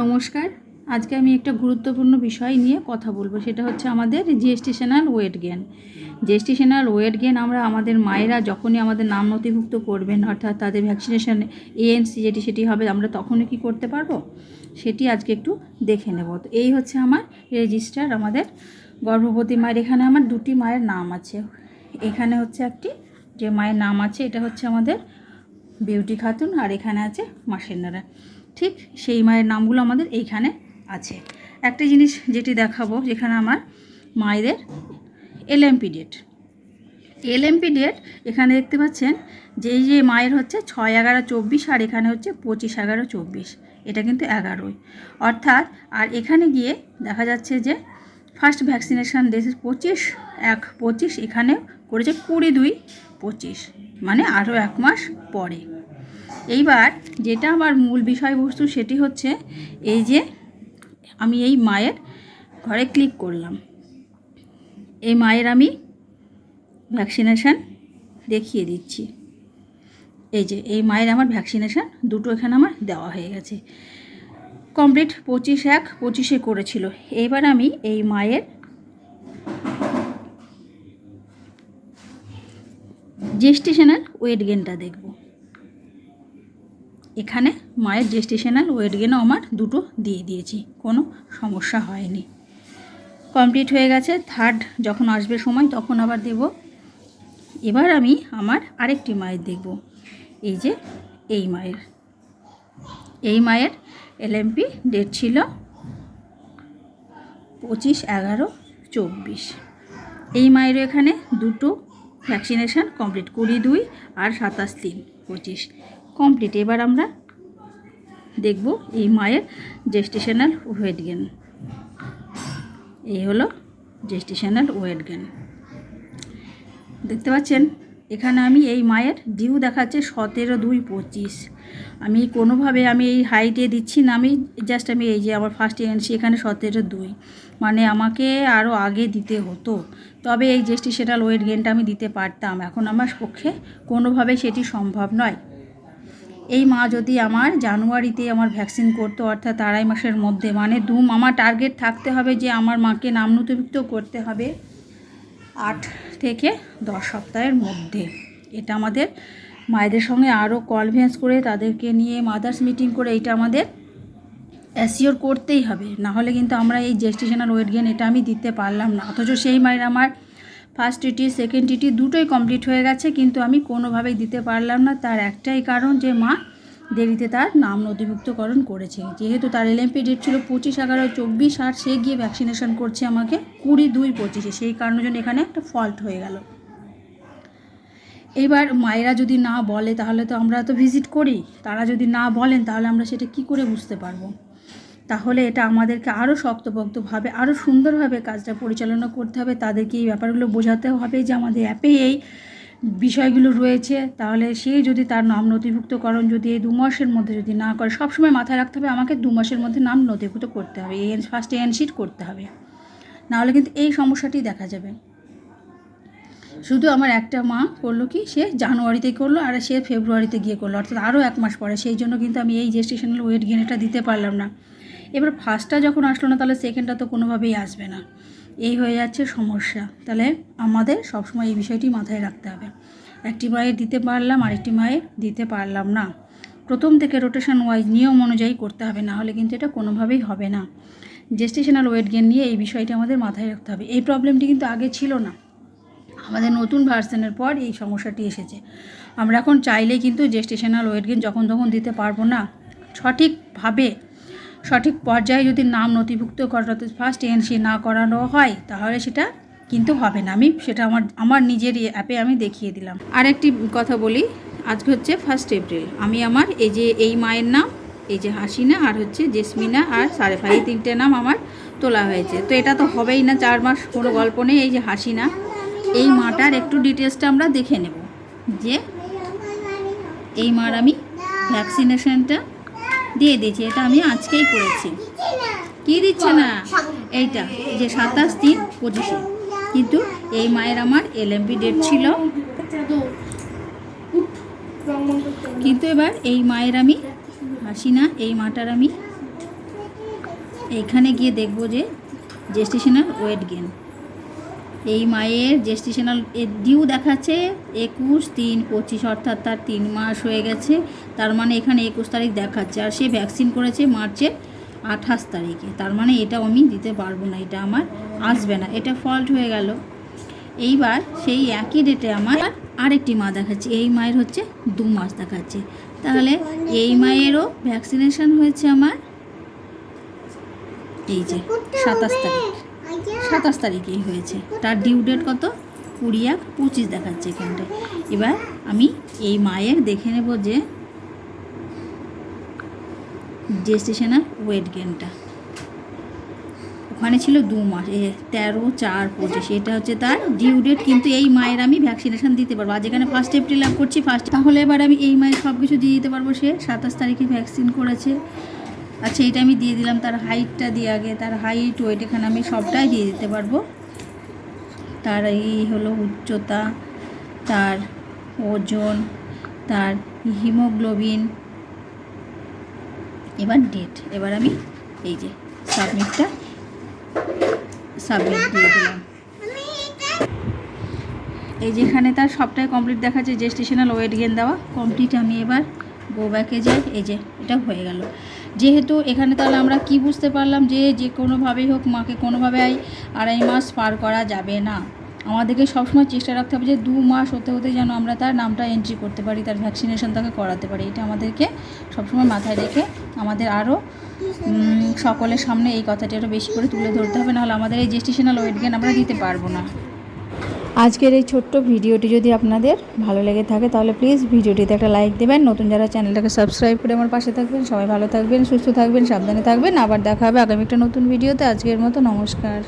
নমস্কার। আজকে আমি একটা গুরুত্বপূর্ণ বিষয় নিয়ে কথা বলব, সেটা হচ্ছে আমাদের gestational weight gain gestational weight gain আমরা আমাদের মায়েরা যখনই আমাদের নাম নথিভুক্ত করবেন, অর্থাৎ তাদের ভ্যাকসিনেশন এএনসি যেটি সেটি হবে, আমরা তখনই কি করতে পারব? সেটি আজকে একটু দেখে নেব। তো এই হচ্ছে আমার রেজিস্টার আমাদের গর্ভবতী মায়ের, এখানে আমার দুটি মায়ের নাম আছে। এখানে হচ্ছে একটি, যে মায়ের নাম আছে, এটা হচ্ছে আমাদের বিউটি খাতুন, আর এখানে আছে মাসিনারা ঠিক সেই মায়ের নামগুলো আমাদের এইখানে আছে। একটা জিনিস যেটি দেখাবো, যেখানে আমার মায়েদের এলএমপি ডেট এলএমপি ডেট এখানে দেখতে পাচ্ছেন যে এই যে মায়ের হচ্ছে ছয় এগারো চব্বিশ আর এখানে হচ্ছে পঁচিশ এগারো চব্বিশ। এটা কিন্তু এগারোই। অর্থাৎ আর এখানে গিয়ে দেখা যাচ্ছে যে ফার্স্ট ভ্যাকসিনেশান দেশে পঁচিশ এক পঁচিশ এখানে করেছে কুড়ি দুই পঁচিশ মানে আরও এক মাস পরে। এইবার যেটা আমার মূল বিষয়বস্তু সেটি হচ্ছে এই যে আমি এই মায়ের ঘরে ক্লিক করলাম। এই মায়ের আমি ভ্যাকসিনেশান দেখিয়ে দিচ্ছি। এই যে, এই মায়ের আমার ভ্যাকসিনেশান দুটো এখানে আমার দেওয়া হয়ে গেছে। কমপ্লিট পঁচিশ এক, পঁচিশে করেছিল। এবার আমি এই মায়ের জেস্টেশনাল ওয়েট গেনটা দেখব। এখানে মায়ের জেস্টেশনাল ওয়েট গেনও আমার দুটো দিয়ে দিয়েছি, কোনো সমস্যা হয়নি। কমপ্লিট হয়ে গেছে থার্ড যখন আসবে সময়, তখন আবার দেব। এবার আমি আমার আরেকটি মায়ের দেখব, এই যে এই মায়ের। এই মায়ের এলএমপি ডেট ছিল পঁচিশ এগারো চব্বিশ। এই মায়ের এখানে দুটো ভ্যাকসিনেশান কমপ্লিট কুড়ি দুই আর সাতাশ তিন, পঁচিশ। কমপ্লিট এবার আমরা দেখব এই মায়ের জেস্টেশনাল ওয়েট গেন এই হলো জেস্টেশনাল ওয়েট গেন দেখতে পাচ্ছেন, এখানে আমি এই মায়ের ডিউ দেখাচ্ছে সতেরো দুই পঁচিশ। আমি কোনোভাবে আমি এই হাইটে দিচ্ছি না, আমি জাস্ট আমি এই যে আমার ফার্স্ট এনসি এখানে সতেরো দুই। মানে আমাকে আরও আগে দিতে হতো, তবে এই জেস্টিসেটাল ওয়েট গেনটা আমি দিতে পারতাম। এখন আমার পক্ষে কোনোভাবে সেটি সম্ভব নয়। এই মা যদি আমার জানুয়ারিতে আমার ভ্যাকসিন করতো, অর্থাৎ আড়াই মাসের মধ্যে মানে দু, আমার টার্গেট থাকতে হবে যে আমার মাকে নাম নথিভুক্ত করতে হবে আট থেকে দশ সপ্তাহের মধ্যে। এটা আমাদের মায়েদের সঙ্গে আরও কনভিন্স করে তাদেরকে নিয়ে মাদার্স মিটিং করে এটা আমাদের অ্যাসিওর করতেই হবে। না হলে কিন্তু আমরা এই জেস্টেশনাল ওয়েট গেন এটা আমি দিতে পারলাম না। অথচ সেই মায়ের আমার ফার্স্ট টিটি সেকেন্ড টিটি দুটোই কমপ্লিট হয়ে গেছে, কিন্তু আমি কোনোভাবেই দিতে পারলাম না। তার একটাই কারণ যে মা দেরিতে তার নাম নথিভুক্তকরণ করেছে। যেহেতু তার এলএমপি ডেট ছিল পঁচিশ এগারো চব্বিশ, আর সে গিয়ে ভ্যাকসিনেশন করছে আমাকে কুড়ি দুই পঁচিশে। সেই কারণের জন্য এখানে একটা ফল্ট হয়ে গেল। এবার মায়েরা যদি না বলে, তাহলে তো আমরা তো ভিজিট করি। তারা যদি না বলেন, তাহলে আমরা সেটা কি করে বুঝতে পারব? তাহলে এটা আমাদেরকে আরও শক্তপোক্তভাবে আরও সুন্দরভাবে কাজটা পরিচালনা করতে হবে। তাদেরকে এই ব্যাপারগুলো বোঝাতে হবে যে আমাদের অ্যাপে এই বিষয়গুলো রয়েছে। তাহলে সে যদি তার নাম নথিভুক্তকরণ যদি এই দু মাসের মধ্যে যদি না করে, সবসময় মাথায় রাখতে হবে আমাকে দু মাসের মধ্যে নাম নথিভুক্ত করতে হবে এন ফার্স্ট এন শিট করতে হবে। নাহলে কিন্তু এই সমস্যাটি দেখা যাবে। শুধু আমার একটা মা করল কি, সে জানুয়ারিতে করল আর সে ফেব্রুয়ারিতে গিয়ে করল। অর্থাৎ আরও এক মাস পরে। সেই জন্য কিন্তু আমি এই জেস্টেশনাল ওয়েট গেনেটা দিতে পারলাম না। এবার ফার্স্টটা যখন আসলো না, তাহলে সেকেন্ডটা তো কোনোভাবেই আসবে না। এই হয়ে যাচ্ছে সমস্যা। তাহলে আমাদের সবসময় এই বিষয়টি মাথায় রাখতে হবে। একটি মায়ের দিতে পারলাম, আরেকটি মায়ের দিতে পারলাম না। প্রথম থেকে রোটেশন ওয়াইজ নিয়ম অনুযায়ী করতে হবে, না হলে কিন্তু এটা কোনোভাবেই হবে না। জেস্টেশনাল ওয়েট গেন নিয়ে এই বিষয়টি আমাদের মাথায় রাখতে হবে। এই প্রবলেমটি কিন্তু আগে ছিল না। আমাদের নতুন ভার্সনের পর এই সমস্যাটি এসেছে। আমরা এখন চাইলেই কিন্তু জেস্টেশনাল ওয়েট গেন যখন তখন দিতে পারব না। সঠিকভাবে সঠিক পর্যায়ে যদি নাম নথিভুক্ত করাতে ফার্স্ট এনসি না করানো হয়, তাহলে সেটা কিন্তু হবে না। আমি সেটা আমার আমার নিজের অ্যাপে আমি দেখিয়ে দিলাম। আর একটি কথা বলি, আজকে হচ্ছে ফার্স্ট এপ্রিল আমি আমার এই যে, এই মায়ের নাম, এই যে হাসিনা আর হচ্ছে জেসমিনা আর সারেফা, এই তিনটে নাম আমার তোলা হয়েছে। তো এটা তো হবেই না, চার মাস কোনো গল্প নেই, এই যে হাসিনা। এই মাটার একটু ডিটেলসটা আমরা দেখে নেব। যে এই মার আমি ভ্যাকসিনেশনটা দিয়ে দিয়েছি, এটা আমি আজকেই করেছি। কি দিচ্ছে না? এইটা, যে সাতাশ তিন পঁচিশে। কিন্তু এই মায়ের আমার এলএমপি ডেট ছিল। কিন্তু এবার এই মায়ের আমি হাসি না এই মাটার আমি এইখানে গিয়ে দেখব যে জেস্টেশনাল ওয়েট গেন এই মায়ের জেস্টেশনাল ডিউ দেখাচ্ছে একুশ, তিন, পঁচিশ, অর্থাৎ তার তিন মাস হয়ে গেছে। তার মানে এখানে একুশ তারিখ দেখাচ্ছে। আর সে ভ্যাকসিন করেছে মার্চের আঠাশ তারিখে। তার মানে এটা আমি দিতে পারব না, এটা আমার আসবে না। এটা ফল্ট হয়ে গেল। এইবার সেই একই ডেটে আমার আরেকটি মা দেখাচ্ছে। এই মায়ের হচ্ছে দু মাস দেখাচ্ছে। তাহলে এই মায়েরও ভ্যাকসিনেশন হয়েছে আমার এই যে সাতাশ তারিখ। সাতাশ তারিখেই হয়েছে। তার ডিউ ডেট কত? কুড়ি এক পঁচিশ দেখাচ্ছে এখানটায়। এবার আমি এই মায়ের দেখে নেব যে জেস্টেশনাল ওয়েট গেনটা ওখানে ছিল দু মাস, এ তেরো, চার, পঁচিশ। এটা হচ্ছে তার ডিউ ডেট কিন্তু এই মায়ের আমি ভ্যাকসিনেশান দিতে পারব। আজ এখানে ফার্স্ট এপ্রিল করছি ফার্স্ট তাহলে এবার আমি এই মায়ের সব কিছু দিয়ে দিতে পারব সে। সাতাশ তারিখে ভ্যাকসিন করেছে। আচ্ছা এইটা আমি দিয়ে দিলাম। তার হাইটটা দিয়ে আগে, তার হাইট ওয়েট এখানে আমি সবটাই দিয়ে দিতে পারব। তার এই হলো উচ্চতা, তার ওজন, তার হিমোগ্লোবিন, এবার ডেট এবার আমি এই যে সাবমিটটা সাবমিট দিয়ে দিলাম। এই যেখানে তার সবটাই কমপ্লিট দেখাচ্ছে যে স্টেশনাল ওয়েট গেন দেওয়া। কমপ্লিট আমি এবার গো ব্যাকে যাই। এই যে, এটা হয়ে গেল। যেহেতু এখানে তাহলে আমরা কি বুঝতে পারলাম যে যে কোনোভাবেই হোক মাকে কোনোভাবে আড়াই মাস পার করা যাবে না। আমাদেরকে সবসময় চেষ্টা রাখতে হবে যে দু মাস হতে হতে যেন আমরা তার নামটা এন্ট্রি করতে পারি, তার ভ্যাকসিনেশন তাকে করাতে পারি। এটা আমাদেরকে সবসময় মাথায় রেখে আমাদের আরও সকলের সামনে এই কথাটি আরও বেশি করে তুলে ধরতে হবে। নাহলে আমাদের এই জেস্টেশনাল ওয়েট গেন আমরা দিতে পারব না। আজকের এই ছোট্ট ভিডিওটি যদি আপনাদের ভালো লেগে থাকে, তাহলে প্লিজ ভিডিওটিতে একটা লাইক দেবেন। নতুন যারা চ্যানেলটাকে সাবস্ক্রাইব করে আমার পাশে থাকবেন, সবাই ভালো থাকবেন, সুস্থ থাকবেন, সাবধানে থাকবেন। আবার দেখা হবে আগামী একটা নতুন ভিডিওতে। আজকের মতো নমস্কার।